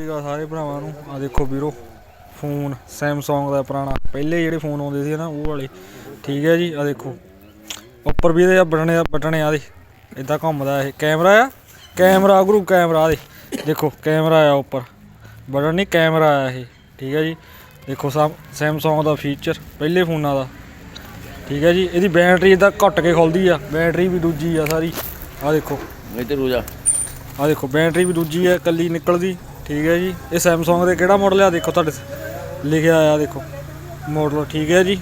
ਸੀਗਾ ਸਾਰੇ ਭਰਾਵਾਂ ਨੂੰ। ਆ ਦੇਖੋ ਵੀਰੋ ਫੋਨ ਸੈਮਸੰਗ ਦਾ ਪੁਰਾਣਾ। ਪਹਿਲੇ ਜਿਹੜੇ ਫੋਨ ਆਉਂਦੇ ਸੀ ਨਾ ਉਹ ਵਾਲੇ। ਠੀਕ ਹੈ ਜੀ ਆ ਦੇਖੋ। ਉੱਪਰ ਵੀ ਇਹਦੇ ਬਟਨ ਆ ਬਟਨ ਆ ਦੇ। ਇਦਾਂ ਘੁੰਮਦਾ ਇਹ। ਕੈਮਰਾ ਆ? ਕੈਮਰਾ ਗੁਰੂ ਕੈਮਰਾ ਦੇ। ਦੇਖੋ ਕੈਮਰਾ ਆ ਉੱਪਰ। ਬਟਨ ਨਹੀਂ ਕੈਮਰਾ ਆ ਇਹ। ਠੀਕ ਹੈ ਜੀ। ਦੇਖੋ ਸੈਮਸੰਗ ਦਾ ਫੀਚਰ ਪਹਿਲੇ ਫੋਨਾਂ ਦਾ। ਠੀਕ ਹੈ ਜੀ ਇਹਦੀ ਬੈਟਰੀ ਇਦਾਂ ਘੁੱਟ ਕੇ ਖੁੱਲਦੀ ਆ। ਬੈਟਰੀ ਵੀ ਦੂਜੀ ਆ ਸਾਰੀ। ਆ ਦੇਖੋ। ਇੱਧਰ ਹੋ ਜਾ। ਆ ਦੇਖੋ ਬੈਟਰੀ ਵੀ ਦੂਜੀ ਹੈ ਕੱਲੀ ਨਿਕਲਦੀ। ਠੀਕ ਹੈ ਜੀ। ਇਹ ਸੈਮਸੰਗ ਦੇ ਕਿਹੜਾ ਮਾਡਲ ਆ? ਦੇਖੋ ਤੁਹਾਡੇ ਲਿਖਿਆ ਆ ਦੇਖੋ। ਮਾਡਲ ਠੀਕ ਹੈ ਜੀ।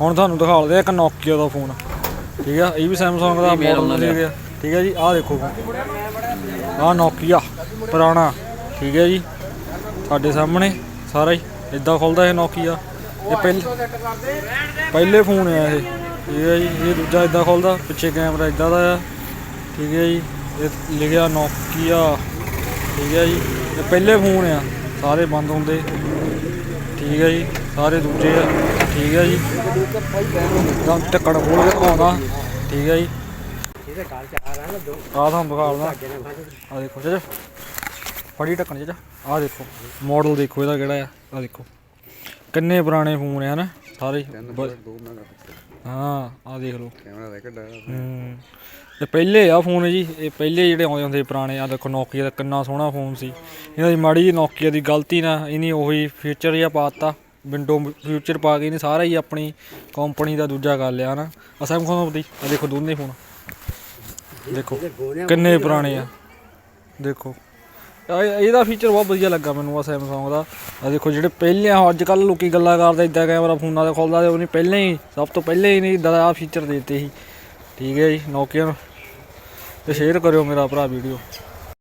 ਹੁਣ ਤੁਹਾਨੂੰ ਦਿਖਾਉਂਦੇ ਆ ਇੱਕ ਨੋਕੀਆ ਦਾ ਫੋਨ ਠੀਕ ਆ ਇਹ ਵੀ ਸੈਮਸੰਗ ਦਾ ਮਾਡਲ ਲਿਖਿਆ। ਠੀਕ ਹੈ ਜੀ ਆਹ ਦੇਖੋ ਆਹ ਨੋਕੀਆ ਪੁਰਾਣਾ। ਠੀਕ ਹੈ ਜੀ। ਤੁਹਾਡੇ ਸਾਹਮਣੇ ਸਾਰਾ ਹੀ ਇਦਾਂ ਖੁੱਲਦਾ ਇਹ ਨੋਕੀਆ ਇਹ ਪਹਿਲੇ ਪਹਿਲੇ ਫੋਨ ਆ ਇਹ। ਠੀਕ ਹੈ ਜੀ ਇਹ ਦੂਜਾ ਇਦਾਂ ਖੁੱਲਦਾ ਪਿੱਛੇ ਕੈਮਰਾ ਇਦਾਂ ਦਾ ਆ। ਠੀਕ ਹੈ ਜੀ ਇਹ ਲਿਖਿਆ ਨੋਕੀਆ ਠੀਕ ਹੈ ਜੀ। ਇਹ ਪਹਿਲੇ ਫੋਨ ਆ, ਸਾਰੇ ਬੰਦ ਹੁੰਦੇ। ਠੀਕ ਹੈ ਜੀ, ਸਾਰੇ ਦੂਜੇ ਆ। ਠੀਕ ਹੈ ਜੀ। ਤਾਂ ਟੱਕਣ ਖੋਲ ਕੇ ਦਿਖਾਉਂਦਾ। ਠੀਕ ਹੈ ਜੀ। ਆ ਤੁਹਾਨੂੰ ਦਿਖਾਉਂਦਾ। ਆ ਦੇਖੋ ਚਾਚਾ ਫੜੀ ਢੱਕਣ ਚਾਚਾ ਆ ਦੇਖੋ ਮਾਡਲ ਦੇਖੋ ਇਹਦਾ ਕਿਹੜਾ ਆ। ਆ ਦੇਖੋ। ਕਿੰਨੇ ਪੁਰਾਣੇ ਫੋਨ ਆ ਨਾ ਸਾਰੇ ਹੀ। ਬ- ਹਾਂ ਆ ਦੇਖ ਲਓ। ਕੈਮਰਾ ਹੂੰ। ਪਹਿਲੇ ਆ ਫੋਨ ਜੀ ਇਹ ਪਹਿਲੇ ਜਿਹੜੇ ਆਉਂਦੇ ਹੁੰਦੇ ਪੁਰਾਣੇ ਆ ਦੇਖੋ ਨੋਕੀਆ ਦਾ ਕਿੰਨਾ ਸੋਹਣਾ ਫੋਨ ਸੀ। ਇਹਨਾਂ ਦੀ ਮਾੜੀ ਜੀ ਨੋਕੀਆ ਦੀ ਗਲਤੀ ਨਾ ਇਹਨੇ ਉਹੀ ਫੀਚਰ ਜਿਹਾ ਪਾਤਾ ਵਿੰਡੋ ਫਿਊਚਰ ਪਾ ਕੇ ਇਹਨੇ ਸਾਰਾ ਹੀ ਆਪਣੀ ਕੰਪਨੀ ਦਾ ਦੂਜਾ ਕਰ ਲਿਆ ਨਾ। ਆ ਸੈਮਸੰਗ ਦੀ ਆ ਦੇਖੋ ਦੋਨੇ ਫੋਨ। ਦੇਖੋ ਕਿੰਨੇ ਪੁਰਾਣੇ ਆ। ਦੇਖੋ। ਇਹ- ਇਹਦਾ ਫੀਚਰ ਬਹੁਤ ਵਧੀਆ ਲੱਗਾ ਮੈਨੂੰ ਆ ਸੈਮਸੰਗ ਦਾ। ਆ ਦੇਖੋ ਜਿਹੜੇ ਪਹਿਲੇ ਆ, ਅੱਜ ਕੱਲ ਲੋਕੀ ਗੱਲਾਂ ਕਰਦੇ ਇਦਾਂ ਕੈਮਰਾ ਫੋਨਾਂ ਦੇ ਖੋਲਦਾ ਤੇ ਉਹਨੇ ਪਹਿਲਾਂ ਹੀ, ਸਭ ਤੋਂ ਪਹਿਲਾਂ ਹੀ ਨਹੀਂ ਇਦਾਂ ਦਾ ਆ ਫੀਚਰ ਦਿੱਤੇ ਸੀ। ਠੀਕ ਹੈ ਜੀ ਨੋਕੀਆ ਨੂੰ। ਤੇ ਸ਼ੇਅਰ ਕਰਿਓ ਮੇਰਾ ਭਰਾ ਵੀਡੀਓ